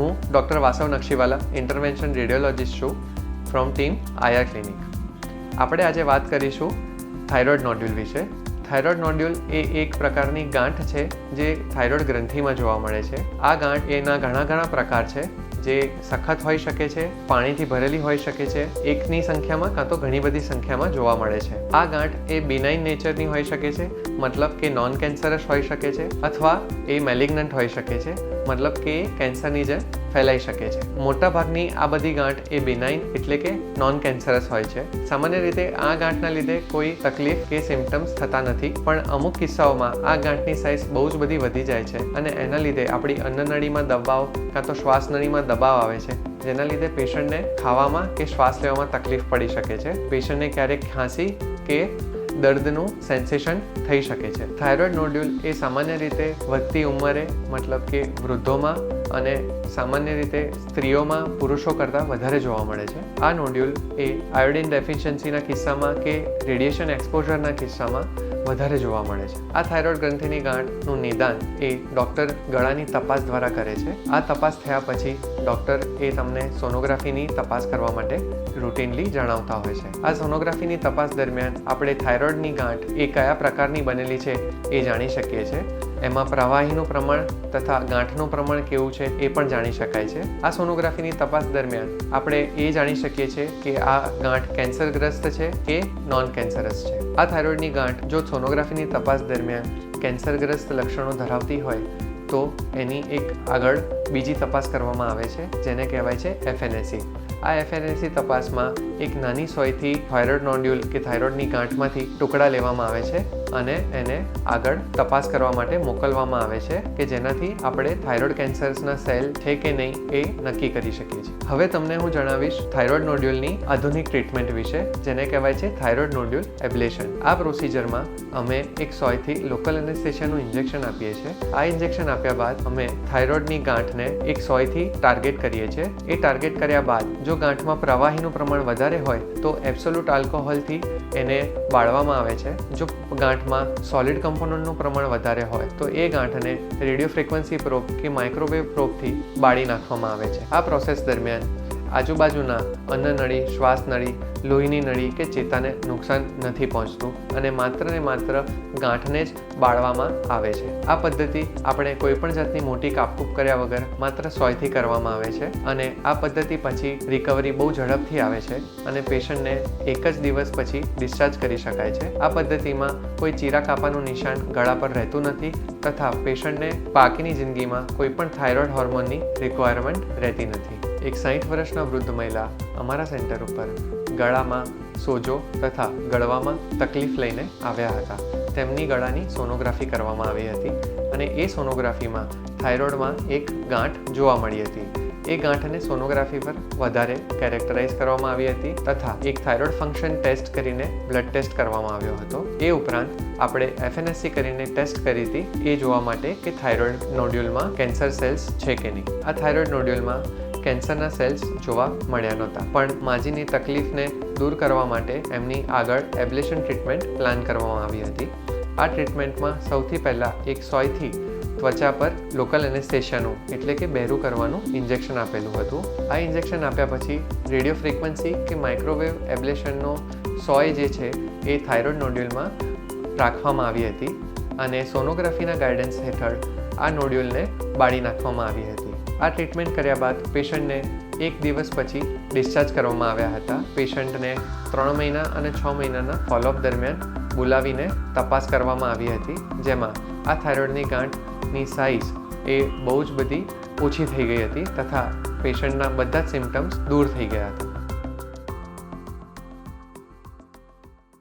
હું doctor Vasav Nakshiwala intervention radiologist છું, from team આયા ક્લિનિક. આપણે આજે વાત કરીશું થાઇરોઇડ નોડ્યુલ વિશે. થાઇરોઇડ નોડ્યુલ એ એક પ્રકારની ગાંઠ છે જે થાઇરોઇડ ગ્રંથિમાં જોવા મળે છે. આ ગાંઠ એના ઘણા ઘણા પ્રકાર છે. જે સખત હોઈ શકે છે, પાણીથી ભરેલી હોઈ શકે છે, એકની સંખ્યામાં કાં તો ઘણી બધી સંખ્યામાં જોવા મળે છે. આ ગાંઠ એ બિનાઇન નેચરની હોઈ શકે છે, મતલબ કે નોન કેન્સરસ હોઈ શકે છે, અથવા એ મેલિગ્નન્ટ હોઈ શકે છે, મતલબ કે કેન્સરની જેમ ફેલાઈ શકે છે. મોટાભાગની આ બધી ગાંઠ એ બિનાઇન એટલે કે નોન કેન્સરસ હોય છે. સામાન્ય રીતે આ ગાંઠના લીધે કોઈ તકલીફ કે સિમ્ટમ્સ થતા નથી, પણ અમુક કિસ્સાઓમાં આ ગાંઠની સાઇઝ બહુ જ બધી વધી જાય છે અને એના લીધે આપણી અન્નનળીમાં દબાવ કાં તો શ્વાસનળીમાં દબાવ આવે છે, જેના લીધે પેશન્ટને ખાવામાં કે શ્વાસ લેવામાં તકલીફ પડી શકે છે. પેશન્ટને ક્યારેક ખાંસી કે દર્દનું સેન્સેશન થઈ શકે છે. થાઇરોઇડ નોડ્યુલ એ સામાન્ય રીતે વધતી ઉંમરે, મતલબ કે વૃદ્ધોમાં અને સામાન્ય રીતે સ્ત્રીઓમાં પુરુષો કરતાં વધારે જોવા મળે છે. આ નોડ્યુલ એ આયોડિન ડેફિશિયન્સીના કિસ્સામાં કે રેડિયેશન એક્સપોઝરના કિસ્સામાં વધારે જોવા મળે છે. આ થાઇરોઇડ ગ્રંથિની ગાંઠનું નિદાન એ ડૉક્ટર ગળાની તપાસ દ્વારા કરે છે. આ તપાસ થયા પછી ડૉક્ટર એ તમને સોનોગ્રાફીની તપાસ કરવા માટે રૂટીનલી જણાવતા હોય છે. આ સોનોગ્રાફીની તપાસ દરમિયાન આપણે થાઇરોઇડની ગાંઠ એ કયા પ્રકારની બનેલી છે એ જાણી શકીએ છીએ. એમાં પ્રવાહીનું પ્રમાણ તથા ગાંઠનું પ્રમાણ કેવું છે એ પણ જાણી શકાય છે. આ સોનોગ્રાફીની તપાસ દરમિયાન આપણે એ જાણી શકીએ છીએ કે આ ગાંઠ કેન્સરગ્રસ્ત છે કે નોન કેન્સરસ છે. આ થાઇરોઇડની ગાંઠ જો સોનોગ્રાફીની તપાસ દરમિયાન કેન્સરગ્રસ્ત લક્ષણો ધરાવતી હોય તો એની એક આગળ બીજી તપાસ કરવામાં આવે છે, જેને કહેવાય છે એફએનએસી આ એફએનએસી તપાસમાં એક નાની સોયથી થાઇરોઇડ નોડ્યુલ કે થાઇરોઇડની ગાંઠમાંથી ટુકડા લેવામાં આવે છે અને એને આગળ તપાસ કરવા માટે મોકલવામાં આવે છે કે જેનાથી આપણે થાઇરોઇડ કેન્સર્સના સેલ છે કે નહીં એ નક્કી કરી શકીએ છીએ. હવે તમને હું જણાવીશ થાઇરોઇડ નોડ્યુલની આધુનિક ટ્રીટમેન્ટ વિશે, જેને કહેવાય છે થાઇરોઇડ નોડ્યુલ એબ્લેશન. આ પ્રોસિજરમાં અમે એક સોયથી લોકલ એનેસ્થેશિયાનું ઇન્જેક્શન આપીએ છીએ. આ ઇન્જેક્શન આપ્યા બાદ અમે થાઇરોઇડની ગાંઠને એક સોયથી ટાર્ગેટ કરીએ છીએ. એ ટાર્ગેટ કર્યા બાદ જો ગાંઠમાં પ્રવાહીનું પ્રમાણ વધારે હોય તો એબ્સોલ્યુટ આલ્કોહોલથી એને બાળવામાં આવે છે. જો ગાંઠમાં સોલિડ કમ્પોનન્ટનું પ્રમાણ વધારે હોય, તો એ ગાંઠને રેડિયો ફ્રિકવન્સી પ્રોબ કે માઇક્રોવેવ પ્રોબથી બાળી નાખવામાં આવે છે. આ પ્રોસેસ દરમિયાન આજુબાજુના અન્નનળી શ્વાસનળી લોહીની નળી કે ચેતાને નુકસાન નથી પહોંચતું અને માત્ર ને માત્ર ગાંઠને જ બાળવામાં આવે છે. આ પદ્ધતિ આપણે કોઈપણ જાતની મોટી કાપકૂપ કર્યા વગર માત્ર સોયથી કરવામાં આવે છે અને આ પદ્ધતિ પછી રિકવરી બહુ ઝડપથી આવે છે અને પેશન્ટને એક જ દિવસ પછી ડિસ્ચાર્જ કરી શકાય છે. આ પદ્ધતિમાં કોઈ ચીરા કાપાનું નિશાન ગળા પર રહેતું નથી તથા પેશન્ટને બાકીની જિંદગીમાં કોઈ પણ થાઇરોઇડ હોર્મોનની રિક્વાયરમેન્ટ રહેતી નથી. એક સાઠ વર્ષના વૃદ્ધ મહિલા અમારા સેન્ટર ઉપર ગળામાં સોજો તથા ગળવામાં તકલીફ લઈને આવ્યા હતા. તેમની ગળાની સોનોગ્રાફી કરવામાં આવી હતી અને એ સોનોગ્રાફીમાં થાઇરોઇડમાં એક ગાંઠ જોવા મળી હતી. એ ગાંઠને સોનોગ્રાફી પર વધારે કેરેક્ટરાઇઝ કરવામાં આવી હતી તથા એક થાઇરોઇડ ફંક્શન ટેસ્ટ કરીને બ્લડ ટેસ્ટ કરવામાં આવ્યો હતો. એ ઉપરાંત આપણે એફએનએસસી કરીને ટેસ્ટ કરી હતી. એ જોવા માટે કે થાઇરોઇડ નોડ્યુલમાં કેન્સર સેલ્સ છે કે નહીં. આ થાઇરોઇડ નોડ્યુલમાં કેન્સરના સેલ્સ જોવા મળ્યા નહોતા. પણ માજીની તકલીફને દૂર કરવા માટે એમની આગળ એબ્લેશન ટ્રીટમેન્ટ પ્લાન કરવામાં આવી હતી. આ ટ્રીટમેન્ટમાં સૌથી પહેલાં એક સોયથી ત્વચા પર લોકલ એનેસ્થેશિયાનું, એટલે કે બહેરું કરવાનું ઇન્જેક્શન આપેલું હતું. આ ઇન્જેક્શન આપ્યા પછી રેડિયો ફ્રિકવન્સી કે માઇક્રોવેવ એબ્લેશનનો સોય જે છે એ થાઇરોઇડ નોડ્યુલમાં રાખવામાં આવી હતી અને સોનોગ્રાફીના ગાઈડન્સ હેઠળ આ નોડ્યુલને બાળી નાખવામાં આવી હતી. આ ટ્રીટમેન્ટ કર્યા બાદ પેશન્ટને એક દિવસ પછી ડિસ્ચાર્જ કરવામાં આવ્યા હતા. પેશન્ટને ત્રણ મહિના અને છ મહિનાના ફોલોઅપ દરમિયાન બોલાવીને તપાસ કરવામાં આવી હતી, જેમાં આ થાઇરોઇડની ગાંઠની સાઇઝ એ બહુ જ બધી ઓછી થઈ ગઈ હતી તથા પેશન્ટના બધા જ સિમ્ટમ્સ દૂર થઈ ગયા હતા.